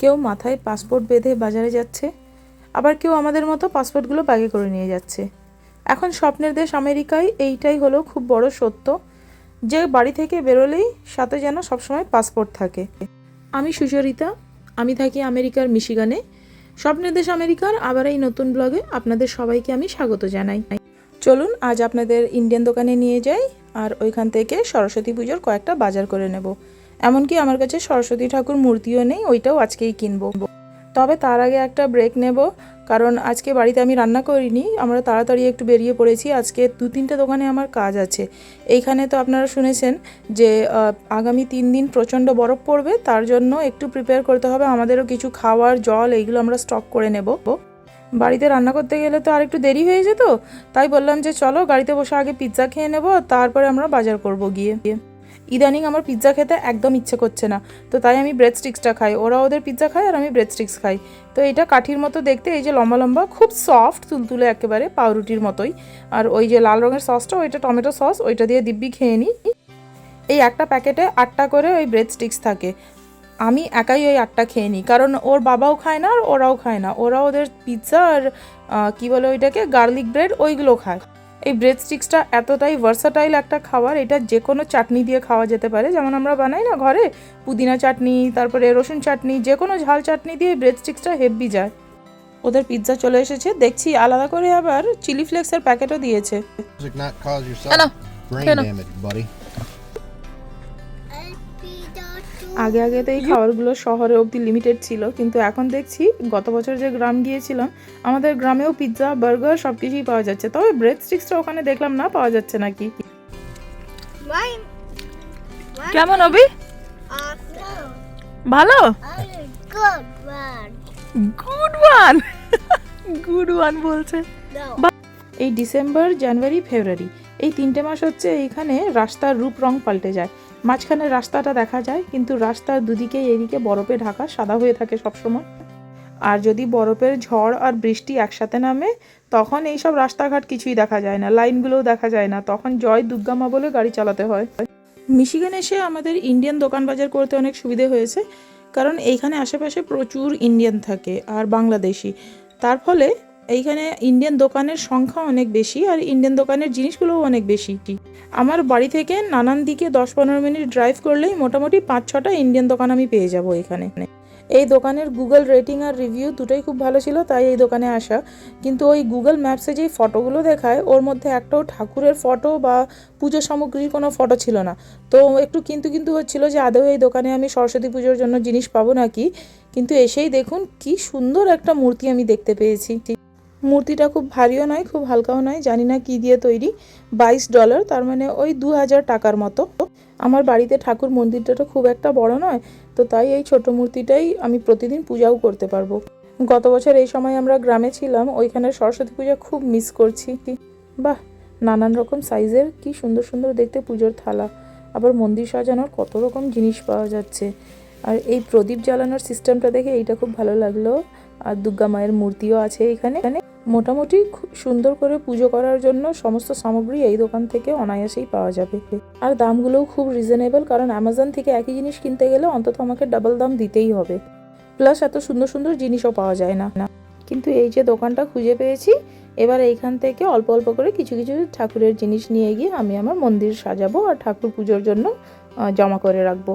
কেউ মাথায় পাসপোর্ট বেঁধে বাজারে যাচ্ছে, আবার কেউ আমাদের মতো পাসপোর্টগুলো ব্যাগে করে নিয়ে যাচ্ছে। এখন স্বপ্নের দেশ আমেরিকায় এইটাই হলো খুব বড় সত্য, যে বাড়ি থেকে বেরোলেই সাথে যেন সবসময় পাসপোর্ট থাকে। আমি সুচরিতা, আমি থাকি আমেরিকার মিশিগানে। স্বপ্নের দেশ আমেরিকার আবার এই নতুন ব্লগে আপনাদের সবাইকে আমি স্বাগত জানাই। চলুন, আজ আপনাদের ইন্ডিয়ান দোকানে নিয়ে যাই, আর ওইখান থেকে সরস্বতী পুজোর কয়েকটা বাজার করে নেব। এমনকি আমার কাছে সরস্বতী ঠাকুর মূর্তিও নেই, ওইটাও আজকেই কিনবো। তবে তার আগে একটা ব্রেক নেব, কারণ আজকে বাড়িতে আমি রান্না করিনি, আমরা তাড়াতাড়ি একটু বেরিয়ে পড়েছি, আজকে দু তিনটে দোকানে আমার কাজ আছে। এইখানে তো আপনারা শুনেছেন যে আগামী তিন দিন প্রচণ্ড বরফ পড়বে, তার জন্য একটু প্রিপেয়ার করতে হবে, আমাদেরও কিছু খাওয়ার, জল, এইগুলো আমরা স্টক করে নেব। বাড়িতে রান্না করতে গেলে তো আর একটু দেরি হয়ে যেত, তাই বললাম যে চলো গাড়িতে বসে আগে পিৎজা খেয়ে নেব, তারপরে আমরা বাজার করব গিয়ে। ইদানিং আমার পিৎজা খেতে একদম ইচ্ছে করছে না। তো তাই আমি ব্রেড স্টিক্সটা খাই। ওরা ওদের পিৎজা খায় আর আমি ব্রেড স্টিক্স খাই। তো এটা কাঠির মতো দেখতে, এই যে লম্বা লম্বা, খুব সফট তুলতুলে একেবারে, পাউরুটির মতোই। আর ওই যে লাল রঙের সসটা ওইটা টমেটো সস ওইটা দিয়ে দিব্যি খেয়ে নিই। এই একটা প্যাকেটে আটটা করে ওই ব্রেড স্টিক্স থাকে। আমি একাই ওই আটটা খেয়ে নিই। কারণ ওর বাবাও খায় না আর ওরাও খায় না। ওরা ওদের পিৎজা আর কী বলে ওইটাকে গার্লিক ব্রেড ওইগুলো খায়। এই ব্রেড স্টিক্সটা এতটাই ভার্সাটাইল একটা খাবার এটা যে কোনো চাটনি দিয়ে খাওয়া যেতে পারে। যেমন আমরা বানাই না ঘরে পুদিনা চাটনি তারপরে রসুন চাটনি যে কোনো ঝাল চাটনি দিয়ে ব্রেড স্টিক্সটা হেভি যায়। ওদের পিৎজা চলে এসেছে। দেখছি আলাদা করে আবার চিলি ফ্লেক্সের প্যাকেটও দিয়েছে। আগে আগে তো এই খাবারগুলো শহরে অবধি লিমিটেড ছিল কিন্তু এখন দেখছি গত বছর যে গ্রাম গিয়েছিলাম আমাদের গ্রামেও পিৎজা বার্গার সব কিছুই পাওয়া যাচ্ছে। তবে ব্রেড স্টিক্সটা ওখানে দেখলাম না পাওয়া যাচ্ছে নাকি. কেমন অবি Uh, ভালো. গুড ওয়ান গুড ওয়ান বলছে. এই ডিসেম্বর জানুয়ারি ফেব্রুয়ারি এই তিনটে মাস হচ্ছে এইখানে রাস্তার রূপ রং পাল্টে যায়। মাঝখানে রাস্তাটা দেখা যায়, কিন্তু রাস্তার দুদিকে এদিকে বরফে ঢাকা সাদা হয়ে থাকে সবসময়। আর যদি বরফের ঝড় আর বৃষ্টি একসাথে নামে, তখন এইসব রাস্তাঘাট কিছুই দেখা যায় না, লাইনগুলোও দেখা যায় না। তখন জয় দুর্গামা বলে গাড়ি চালাতে হয়। মিশিগান এসে আমাদের ইন্ডিয়ান দোকান বাজার করতে অনেক সুবিধে হয়েছে, কারণ এইখানে আশেপাশে প্রচুর ইন্ডিয়ান থাকে আর বাংলাদেশি। তার ফলে এইখানে ইন্ডিয়ান দোকানের সংখ্যা অনেক বেশি আর ইন্ডিয়ান দোকানের জিনিসগুলোও অনেক বেশি। আমার বাড়ি থেকে নানান দিকে দশ পনেরো মিনিট ড্রাইভ করলেই মোটামুটি পাঁচ ছটা ইন্ডিয়ান দোকান আমি পেয়ে যাব এখানে। এই দোকানের গুগল রেটিং আর রিভিউ দুটোই খুব ভালো ছিল, তাই এই দোকানে আসা। কিন্তু ওই গুগল ম্যাপসে যেই ফটোগুলো দেখায়, ওর মধ্যে একটাও ঠাকুরের ফটো বা পুজো সামগ্রীর কোনো ফটো ছিল না। তো একটু কিন্তু কিন্তু হচ্ছিল যে আদৌ এই দোকানে আমি সরস্বতী পুজোর জন্য জিনিস পাবো নাকি? কিন্তু এসেই দেখুন কি সুন্দর একটা মূর্তি আমি দেখতে পেয়েছি। মূর্তিটা খুব ভারীও নয়, খুব হালকাও নয়, জানি না কি দিয়ে তৈরি, বাইশ ডলার তার মানে ওই দু হাজার টাকার মতো। আমার বাড়িতে ঠাকুর মন্দিরটা তো খুব একটা বড় নয়, তো তাই এই ছোট মূর্তিটাই আমি প্রতিদিন পূজাও করতে পারব। গত বছর এই সময় আমরা গ্রামে ছিলাম, ওইখানে সরস্বতী পূজা খুব মিস করছি। বাহ, নানান রকম সাইজের কি সুন্দর সুন্দর দেখতে পুজোর থালা। আবার মন্দির সাজানোর কত রকম জিনিস পাওয়া যাচ্ছে। আর এই প্রদীপ জ্বালানোর সিস্টেমটা দেখে এইটা খুব ভালো লাগল। আর দুর্গা মায়ের মূর্তিও আছে এখানে এখানে। মোটামুটি সুন্দর করে পুজো করার জন্য সমস্ত সামগ্রী এই দোকান থেকে অনায়াসেই পাওয়া যাবে। আর দামগুলোও খুব রিজনেবল কারণ অ্যামাজন থেকে একই জিনিস কিনতে গেলে অন্তত আমাকে ডাবল দাম দিতেই হবে। প্লাস এত সুন্দর সুন্দর জিনিসও পাওয়া যায় না। না কিন্তু এই যে দোকানটা খুঁজে পেয়েছি, এবার এইখান থেকে অল্প অল্প করে কিছু কিছু ঠাকুরের জিনিস নিয়ে গিয়ে আমি আমার মন্দির সাজাবো আর ঠাকুর পুজোর জন্য জমা করে রাখব।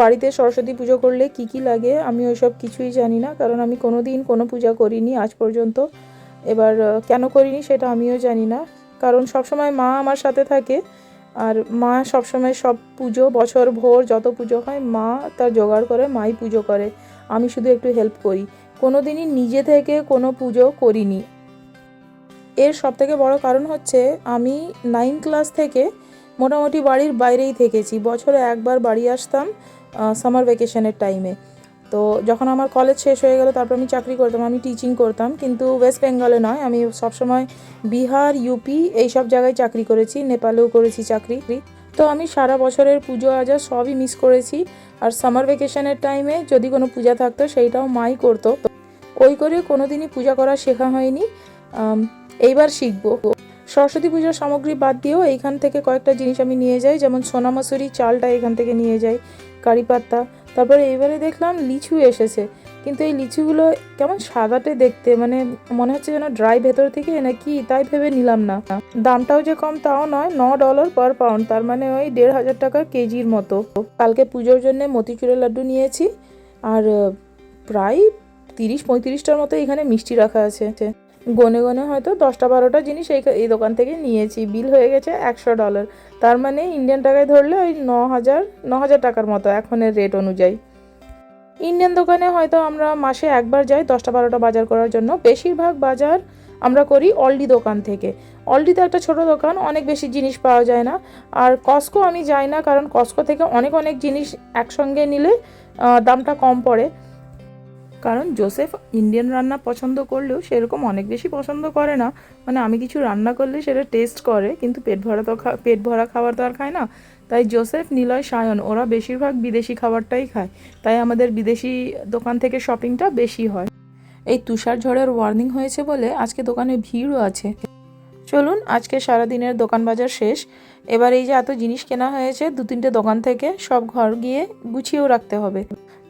বাড়িতে সরস্বতী পুজো করলে কি কি লাগে আমি ওইসব কিছুই জানি না, কারণ আমি কোনো দিন কোনো পূজা করিনি আজ পর্যন্ত। এবার কেন করিনি সেটা আমিও জানি না, কারণ সবসময় মা আমার সাথে থাকে, আর মা সবসময় সব পুজো, বছর ভোর যত পুজো হয়, মা তার জোগাড় করে, মাই পুজো করে। আমি শুধু একটু হেল্প করি। কোনো দিনই নিজে থেকে কোনো পুজো করিনি। এর সব থেকে বড় কারণ হচ্ছে, আমি নাইন ক্লাস থেকে মোটামুটি বাড়ির বাইরেই থেকেছি। বছরে একবার বাড়ি আসতাম সামার ভ্যাকেশনের টাইমে তো যখন আমার কলেজ শেষ হয়ে গেল, তারপর আমি চাকরি করতাম, আমি টিচিং করতাম, কিন্তু ওয়েস্ট বেঙ্গলে নয়, আমি সবসময় বিহার ইউপি এই সব জায়গায় চাকরি করেছি নেপালেও করেছি চাকরি। তো আমি সারা বছরের পুজো আজা সবই মিস করেছি, আর সামার ভ্যাকেশনের টাইমে যদি কোনো পূজা থাকতো, সেইটাও মাই করতো। ওই করে কোনো দিনই পূজা করা শেখা হয়নি। এইবার শিখব। সরস্বতী পুজোর সামগ্রী বাদ দিয়েও এইখান থেকে কয়েকটা জিনিস আমি নিয়ে যাই, যেমন সোনা মাসুরি চালটা এখান থেকে নিয়ে যাই। কারি পাত্তা তারপরে এইবারে দেখলাম লিচু এসেছে। কিন্তু এই লিচুগুলো কেমন সাদাটে দেখতে মানে মনে হচ্ছে যেন ড্রাই ভেতর থেকে নাকি তাই ভেবে নিলাম না। দামটাও যে কম তাও নয়, ন ডলার পার পাউন্ড তার মানে ওই দেড় হাজার টাকা কেজির মতো। কালকে পুজোর জন্য মতিচুরের লাড্ডু নিয়েছি, আর প্রায় তিরিশ পঁয়ত্রিশটার মতো এখানে মিষ্টি রাখা আছে। গনে গনে হয়তো দশটা বারোটা জিনিস এই এই দোকান থেকে নিয়েছি। বিল হয়ে গেছে একশো ডলার। তার মানে ইন্ডিয়ান টাকায় ধরলে ওই ন হাজার ন হাজার টাকার মতো এখনের রেট অনুযায়ী। ইন্ডিয়ান দোকানে হয়তো আমরা মাসে একবার যাই দশটা বারোটা বাজার করার জন্য। বেশিরভাগ বাজার আমরা করি অলডি দোকান থেকে। অলডিতে একটা ছোট দোকান, অনেক বেশি জিনিস পাওয়া যায় না। আর কস্কো আমি যাই না, কারণ কস্কো থেকে অনেক অনেক জিনিস একসঙ্গে নিলে দামটা কম পড়ে। কারণ জোসেফ ইন্ডিয়ান রান্না পছন্দ করলেও সেরকম অনেক বেশি পছন্দ করে না। মানে আমি কিছু রান্না করলে সেটা টেস্ট করে, কিন্তু পেট ভরা তো পেট ভরা খাবার তো আর খায় না। তাই জোসেফ, নিলয়, সায়ন, ওরা বেশিরভাগ বিদেশি খাবারটাই খায়। তাই আমাদের বিদেশি দোকান থেকে শপিংটা বেশি হয়। এই তুষার ঝড়ের ওয়ার্নিং হয়েছে বলে আজকে দোকানে ভিড়ও আছে। চলুন, আজকে সারাদিনের দোকান বাজার শেষ। এবার এই যে এত জিনিস কেনা হয়েছে দু তিনটে দোকান থেকে সব ঘর গিয়ে গুছিয়েও রাখতে হবে।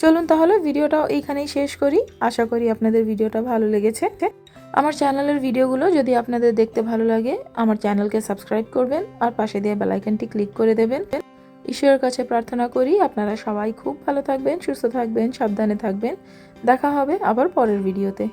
চলুন তাহলে ভিডিওটা এইখানেই শেষ করি। আশা করি আপনাদের ভিডিওটা ভালো লেগেছে। আমার চ্যানেলের ভিডিওগুলো যদি আপনাদের দেখতে ভালো লাগে, আমার চ্যানেলকে সাবস্ক্রাইব করবেন আর পাশে দিয়ে বেলাইকনটি ক্লিক করে দেবেন। ঈশ্বরের কাছে প্রার্থনা করি আপনারা সবাই খুব ভালো থাকবেন, সুস্থ থাকবেন, সাবধানে থাকবেন। দেখা হবে আবার পরের ভিডিওতে।